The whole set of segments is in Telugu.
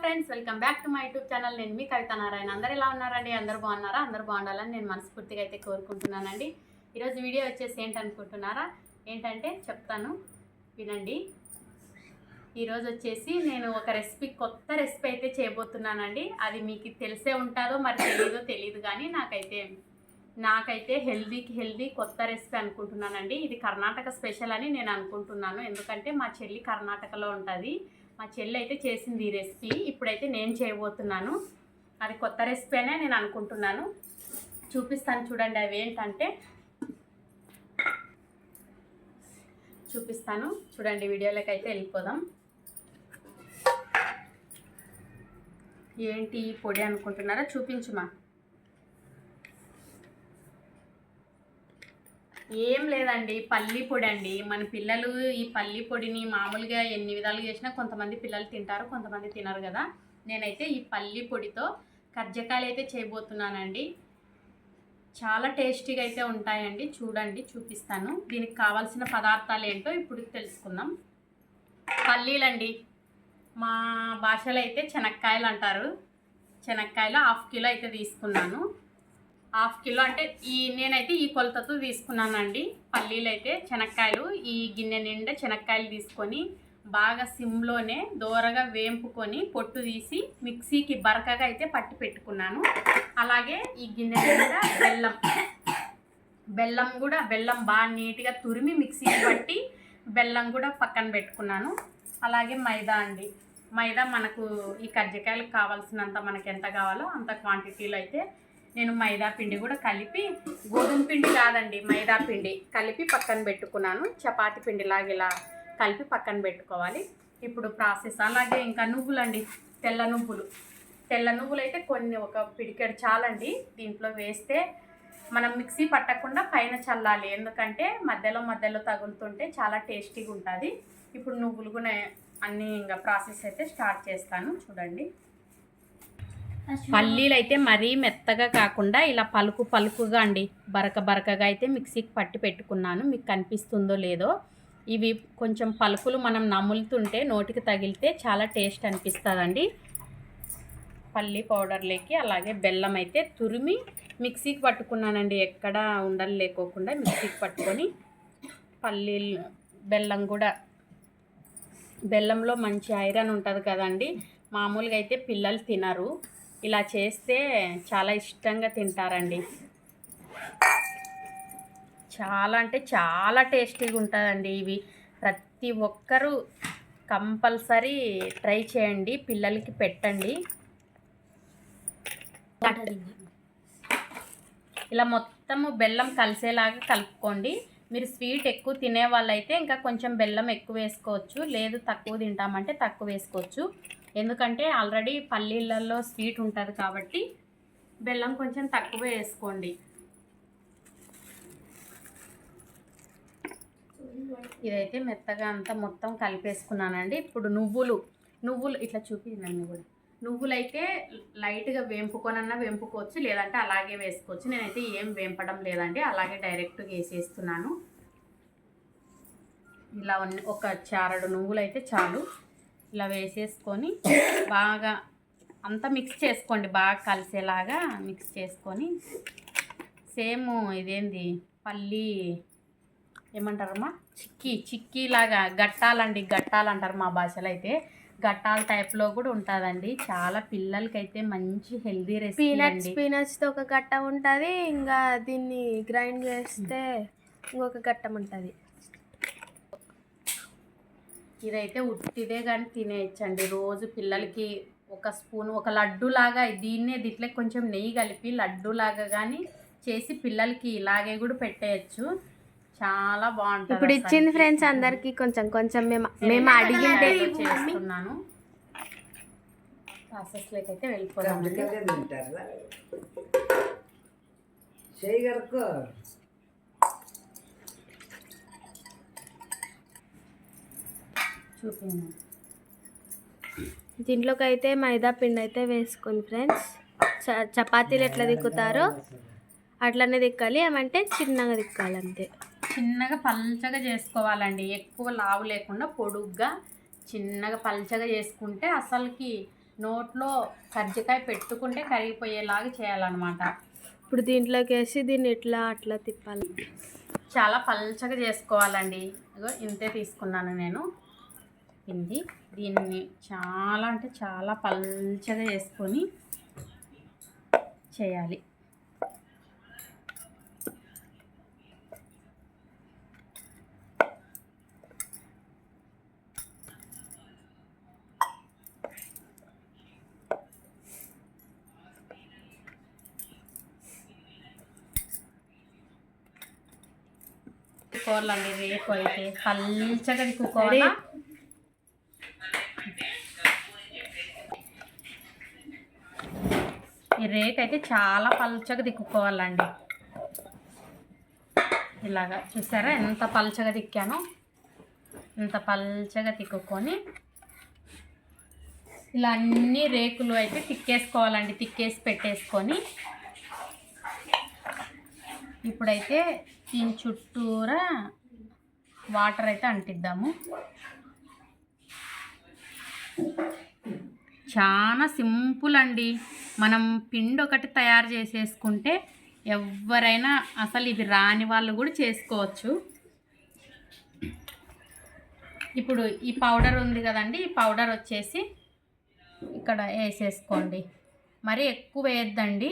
Friends welcome back to my YouTube channel. నేను మీ కవిత నారాయణ. అందరు ఎలా ఉన్నారండి? అందరు బాగున్నారా? అందరు బాగుండాలని నేను మనస్ఫూర్తిగా అయితే కోరుకుంటున్నానండి. ఈరోజు వీడియో వచ్చేసి ఏంటనుకుంటున్నారా? ఏంటంటే చెప్తాను వినండి. ఈరోజు వచ్చేసి నేను ఒక రెసిపీ కొత్త రెసిపీ అయితే చేయబోతున్నానండి. అది మీకు తెలిసే ఉంటుందో మరి తెలియదో తెలియదు కానీ నాకైతే నాకైతే హెల్దీకి హెల్దీ కొత్త రెసిపీ అనుకుంటున్నానండి. ఇది కర్ణాటక స్పెషల్ అని నేను అనుకుంటున్నాను. ఎందుకంటే మా చెల్లి కర్ణాటకలో ఉంటుంది. మా చెల్లి అయితే చేసింది ఈ రెసిపీ. ఇప్పుడైతే నేను చేయబోతున్నాను. అది కొత్త రెసిపీ అనే నేను అనుకుంటున్నాను. చూపిస్తాను చూడండి అవి ఏంటంటే. చూపిస్తాను. చూడండి వీడియోలోకి అయితే వెళ్ళిపోదాం. ఏంటి పొడి అనుకుంటున్నారా? చూపించుమా? ఏం లేదండి పల్లి పొడి అండి మన పిల్లలు ఈ పల్లి పొడిని మామూలుగా ఎన్ని విధాలుగా చేసినా కొంతమంది పిల్లలు తింటారు కొంతమంది తినరు కదా. నేనైతే ఈ పల్లి పొడితో కజ్జకాయలు అయితే చేయబోతున్నానండి. చాలా టేస్టీగా అయితే ఉంటాయండి. చూడండి చూపిస్తాను. దీనికి కావాల్సిన పదార్థాలు ఏంటో ఇప్పుడు తెలుసుకుందాం. పల్లీలండి. మా భాషలో అయితే శనక్కాయలు అంటారు. శనక్కాయలు హాఫ్ కిలో అయితే తీసుకున్నాను. హాఫ్ కిలో అంటే ఈ నేనైతే ఈ కొలతతో తీసుకున్నానండి. పల్లీలు అయితే శనక్కాయలు ఈ గిన్నె నిండా శనక్కాయలు తీసుకొని బాగా సిమ్లోనే దోరగా వేంపుకొని పొట్టు తీసి మిక్సీకి బరకగా అయితే పట్టి పెట్టుకున్నాను. అలాగే ఈ గిన్నె నిండా బెల్లం బెల్లం కూడా బెల్లం బాగా నీట్గా తురిమి మిక్సీకి పట్టి బెల్లం కూడా పక్కన పెట్టుకున్నాను. అలాగే మైదా అండి. మైదా మనకు ఈ కజ్జికాయలకు కావాల్సినంత మనకి ఎంత కావాలో అంత క్వాంటిటీలో అయితే నేను మైదా పిండి కూడా కలిపి గోధుమ పిండి కాదండి మైదా పిండి కలిపి పక్కన పెట్టుకున్నాను. చపాతి పిండిలాగా ఇలా కలిపి పక్కన పెట్టుకోవాలి. ఇప్పుడు ప్రాసెస్ అలాగే ఇంకా నువ్వులండి తెల్ల నువ్వులు. తెల్ల నువ్వులు అయితే కొన్ని ఒక పిడికెడు చాలండి దీంట్లో వేస్తే మనం మిక్సీ పట్టకుండా పైన చల్లాలి. ఎందుకంటే మధ్యలో మధ్యలో తగులుతుంటే చాలా టేస్టీగా ఉంటుంది. ఇప్పుడు నువ్వులు కూడా అన్నీ ఇంకా ప్రాసెస్ అయితే స్టార్ట్ చేస్తాను. చూడండి. పల్లీలు అయితే మరీ మెత్తగా కాకుండా ఇలా పలుకు పలుకుగా అండి బరక బరకగా అయితే మిక్సీకి పట్టి పెట్టుకున్నాను. మీకు కనిపిస్తుందో లేదో ఇవి కొంచెం పలుకులు మనం నములుతుంటే నోటికి తగిలితే చాలా టేస్ట్ అనిపిస్తుందండి. పల్లి పౌడర్లోకి అలాగే బెల్లం అయితే తురిమి మిక్సీకి పట్టుకున్నానండి. ఎక్కడ ఉండలు లేకోకుండా మిక్సీకి పట్టుకొని పల్లీలు బెల్లం కూడా బెల్లంలో మంచి ఐరన్ ఉంటుంది కదండి. మామూలుగా అయితే పిల్లలు తినరు. ఇలా చేస్తే చాలా ఇష్టంగా తింటారండి. చాలా అంటే చాలా టేస్టీగా ఉంటుందండి ఇవి. ప్రతి ఒక్కరూ కంపల్సరీ ట్రై చేయండి. పిల్లలకి పెట్టండి. ఇలా మొత్తము బెల్లం కలిసేలాగా కలుపుకోండి. మీరు స్వీట్ ఎక్కువ తినే వాళ్ళైతే ఇంకా కొంచెం బెల్లం ఎక్కువ వేసుకోవచ్చు. లేదు తక్కువ తింటామంటే తక్కువ వేసుకోవచ్చు. ఎందుకంటే ఆల్రెడీ పల్లీలలో స్వీట్ ఉంటుంది కాబట్టి బెల్లం కొంచెం తక్కువ వేసుకోండి. ఇదైతే మెత్తగా అంతా మొత్తం కలిపేసుకున్నానండి. ఇప్పుడు నువ్వులు నువ్వులు ఇట్లా చూపించండి కూడా. నువ్వులైతే లైట్గా వేంపుకొనన్నా వేంపుకోవచ్చు లేదంటే అలాగే వేసుకోవచ్చు. నేనైతే ఏం వేంపడం లేదండి అలాగే డైరెక్ట్గా వేసేస్తున్నాను. ఇలా ఒక చారడు నువ్వులు అయితే చాలు. ఇలా వేసేసుకొని బాగా అంతా మిక్స్ చేసుకోండి. బాగా కలిసేలాగా మిక్స్ చేసుకొని. సేమ్ ఇదేంది? పల్లి ఏమంటారమ్మా? చిక్కీ చిక్కీలాగా గట్టాలండి. గట్టాలంటారు మా భాషలో అయితే. గట్టాల టైప్లో కూడా ఉంటుందండి. చాలా పిల్లలకైతే మంచి హెల్దీ రెసిపీ పీనట్స్ అండి. పీనట్స్తో ఒక గట్టం ఉంటుంది. ఇంకా దీన్ని గ్రైండ్ చేస్తే ఇంకొక గట్టం ఉంటుంది. ఇదైతే ఉట్టిదే కానీ తినేయచ్చండి. రోజు పిల్లలకి ఒక స్పూన్ ఒక లడ్డు లాగా దీన్నే దీంట్లో కొంచెం నెయ్యి కలిపి లడ్డు లాగా కానీ చేసి పిల్లలకి ఇలాగే కూడా పెట్టేయచ్చు. చాలా బాగుంటుంది ఇప్పుడు ఇచ్చింది ఫ్రెండ్స్ అందరికి కొంచెం కొంచెం మేము మేము అడిగింటే చేస్తున్నాను. ప్రాసెస్లోకి అయితే వెళ్ళిపోదాం కజ్జికాయలే తింటారా చేయగలకు చూపించాను దీంట్లోకి అయితే మైదా పిండి అయితే వేసుకోండి ఫ్రెండ్స్. చ- చపాతీలు ఎట్లా దిక్కుతారో అట్లనే దిక్కాలి ఏమంటే చిన్నగా దిక్కాలి అంతే చిన్నగా పల్చగా చేసుకోవాలండి. ఎక్కువ లావు లేకుండా పొడుగ్గా చిన్నగా పల్చగా చేసుకుంటే అసలుకి నోట్లో కజ్జికాయ పెట్టుకుంటే కరిగిపోయేలాగా చేయాలన్నమాట. ఇప్పుడు దీంట్లోకి వేసి దీన్ని ఇట్లా అట్లా తిప్పాలి? చాలా పల్చగా చేసుకోవాలండి. ఇంతే తీసుకున్నాను నేను. పిండి దీన్ని చాలా అంటే చాలా పల్చగా చేసుకొని చేయాలి. తిక్కుకోవాలండి రేపు అయితే పల్చగా తిక్కుకోవాలా ఈ రేక్ అయితే చాలా పల్చగా తిక్కుకోవాలండి. ఇలాగా చూసారా? ఎంత పల్చగా దిక్కాను ఇంత పల్చగా తిక్కుకొని ఇలా అన్ని రేకులు అయితే తిక్కేసుకోవాలండి. తిక్కేసి పెట్టేసుకొని ఇప్పుడైతే దీని చుట్టూరా వాటర్ అయితే అంటిద్దాము. చాలా సింపుల్ అండి మనం పిండి ఒకటి తయారు చేసేసుకుంటే ఎవరైనా అసలు ఇది రాని వాళ్ళు కూడా చేసుకోవచ్చు. ఇప్పుడు ఈ పౌడర్ ఉంది కదండి ఈ పౌడర్ వచ్చేసి ఇక్కడ వేసేసుకోండి. మరి ఎక్కువ వేయద్దండి.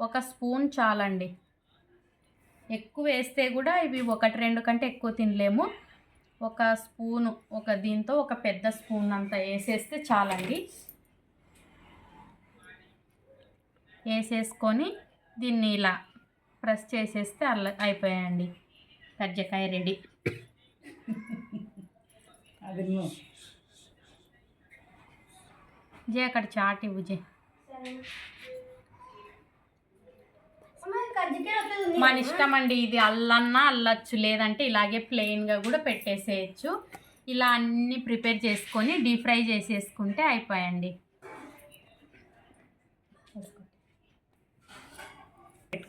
ఒక స్పూన్ చాలండి. ఎక్కువ వేస్తే కూడా ఇవి ఒకటి రెండు కంటే ఎక్కువ తినలేము. ఒక స్పూను ఒక దీంతో ఒక పెద్ద స్పూన్ అంత వేసేస్తే చాలండి. వేసేసుకొని దీన్ని ఇలా ప్రెస్ చేసేస్తే అల్ల అయిపోయాయండి. కజ్జకాయ రెడీ. జే అక్కడ చాట్ ఇవ్వు జే. మన ఇష్టం అండి ఇది. అల్లన్నా అల్లచ్చు లేదంటే ఇలాగే ప్లెయిన్గా కూడా పెట్టేసేయచ్చు. ఇలా అన్నీ ప్రిపేర్ చేసుకొని డీప్ ఫ్రై చేసేసుకుంటే అయిపోయండి.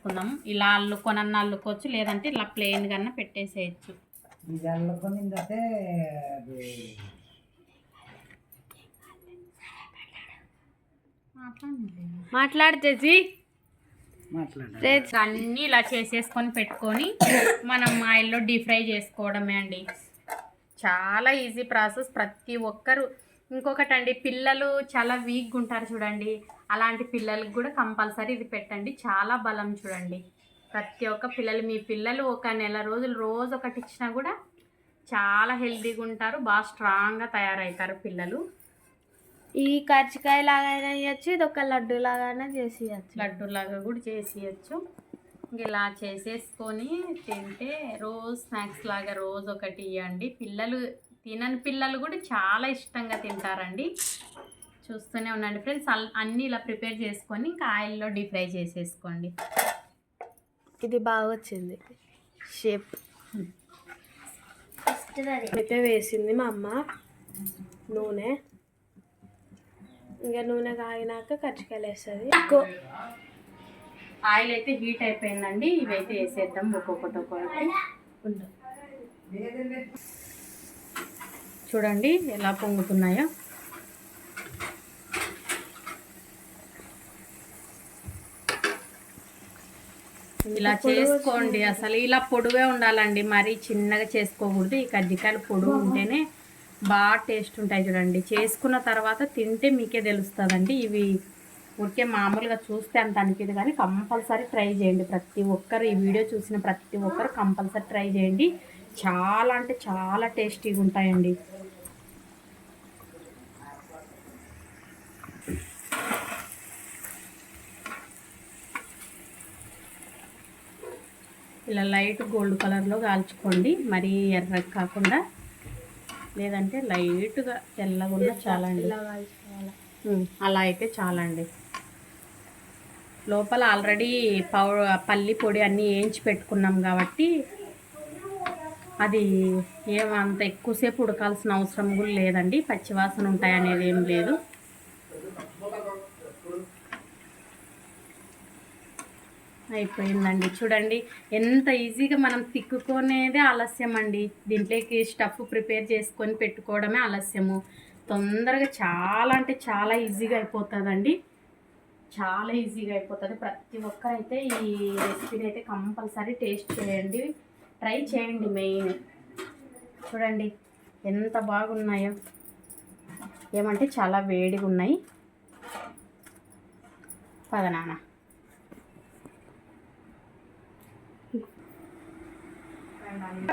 పెట్టుకుందాం ఇలా అల్లుకొనన్నా అల్లుకోవచ్చు లేదంటే ఇలా ప్లెయిన్ కన్నా పెట్టేసేయచ్చు. ఇది మాట్లాడాలి. అన్నీ ఇలా చేసేసుకొని పెట్టుకొని మనం ఆయిల్లో డీప్ ఫ్రై చేసుకోవడమే అండి. చాలా ఈజీ ప్రాసెస్. ప్రతి ఒక్కరు ఇంకొకటి అండి పిల్లలు చాలా వీక్గా ఉంటారు చూడండి. అలాంటి పిల్లలకు కూడా కంపల్సరీ ఇది పెట్టండి. చాలా బలం చూడండి. ప్రతి ఒక్క పిల్లలు మీ పిల్లలు ఒక నెల రోజులు రోజు ఒకటి ఇచ్చినా కూడా చాలా హెల్తీగా ఉంటారు బాగా స్ట్రాంగ్గా తయారవుతారు పిల్లలు. ఈ కర్చికాయ లాగైనా ఇవ్వచ్చు ఇది ఒక లడ్డు లాగానే చేసి ఇవ్వచ్చు లడ్డూలాగా కూడా చేసేయచ్చు ఇంక ఇలా చేసేసుకొని తింటే రోజు స్నాక్స్ లాగా రోజు ఒకటి ఇవ్వండి పిల్లలు తినని పిల్లలు కూడా చాలా ఇష్టంగా తింటారండి. చూస్తూనే ఉండండి ఫ్రెండ్స్. అల్- అన్నీ ఇలా ప్రిపేర్ చేసుకొని ఇంకా ఆయిల్లో డీప్ ఫ్రై చేసేసుకోండి. ఇది బాగా వచ్చింది. షేప్. అయితే వేసింది మా అమ్మ నూనె. ఇంకా నూనె కాగినాక కర్చికాయలు వేస్తుంది. ఆయిల్ అయితే హీట్ అయిపోయిందండి. ఇవైతే వేసేద్దాం ఒక్కొక్కటి ఒక్కొక్కటి. ఉండు. చూడండి ఎలా పొంగుతున్నాయో. ఇలా చేసుకోండి అసలు ఇలా పొడుగే ఉండాలండి. మరీ చిన్నగా చేసుకోకూడదు. ఈ కజ్జికాయలు పొడుగు ఉంటేనే బాగా టేస్ట్ ఉంటాయి చూడండి. చేసుకున్న తర్వాత తింటే మీకే తెలుస్తుందండి. ఇవి ఊరికే మామూలుగా చూస్తే అంత అనిపించదు కానీ కంపల్సరీ ట్రై చేయండి. ప్రతి ఒక్కరు ఈ వీడియో చూసిన ప్రతి ఒక్కరు కంపల్సరీ ట్రై చేయండి. చాలా అంటే చాలా టేస్టీగా ఉంటాయండి. ఇలా లైట్ గోల్డ్ కలర్లో కాల్చుకోండి. మరీ ఎర్రగా కాకుండా లేదంటే లైట్గా తెల్లగా ఉన్న చాలా అండి అలా అయితే చాలండి. లోపల ఆల్రెడీ పౌ పల్లి పొడి అన్నీ వేయించి పెట్టుకున్నాం కాబట్టి అది ఏమంత ఎక్కువసేపు ఉడకాల్సిన అవసరం కూడా లేదండి. పచ్చివాసన ఉంటాయి అనేది ఏం లేదు. అయిపోయిందండి. చూడండి ఎంత ఈజీగా మనం తిక్కుకునేదే ఆలస్యం అండి దీంట్లోకి స్టఫ్ ప్రిపేర్ చేసుకొని పెట్టుకోవడమే ఆలస్యము. తొందరగా చాలా అంటే చాలా ఈజీగా అయిపోతుందండి. చాలా ఈజీగా అయిపోతుంది. ప్రతి ఒక్కరైతే ఈ రెసిపీని అయితే కంపల్సరీ టేస్ట్ చేయండి. ట్రై చేయండి మెయిన్. చూడండి ఎంత బాగున్నాయో. ఏమంటే చాలా వేడిగా ఉన్నాయి పదనానా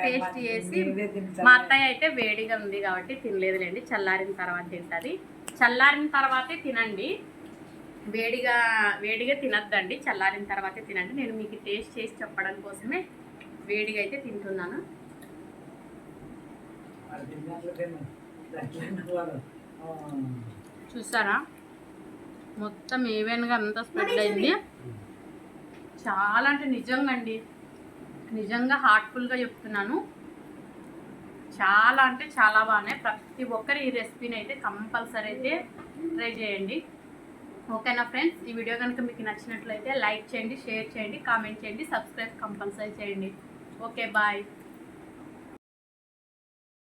టేస్ట్ చేసి మా అత్తయ్య అయితే వేడిగా ఉంది కాబట్టి తినలేదులేండి. చల్లారిన తర్వాత తింటుంది. చల్లారిన తర్వాతే తినండి. వేడిగా వేడిగా తినద్దండి. చల్లారిన తర్వాతే తినండి. నేను మీకు టేస్ట్ చేసి చెప్పడం కోసమే వేడిగా అయితే తింటున్నాను. చూసారా? మొత్తం ఈవెన్గా అంతా స్ప్రెడ్ అయింది. చాలా అంటే నిజంగా అండి. నిజంగా హార్ట్ఫుల్గా చెప్తున్నాను. చాలా అంటే చాలా బాగున్నాయి. ప్రతి ఒక్కరు ఈ రెసిపీని అయితే కంపల్సరీ అయితే ట్రై చేయండి. ఓకేనా ఫ్రెండ్స్ ఈ వీడియో కనుక మీకు నచ్చినట్లయితే లైక్ చేయండి షేర్ చేయండి కామెంట్ చేయండి సబ్స్క్రైబ్ కంపల్సరీ చేయండి. Okay bye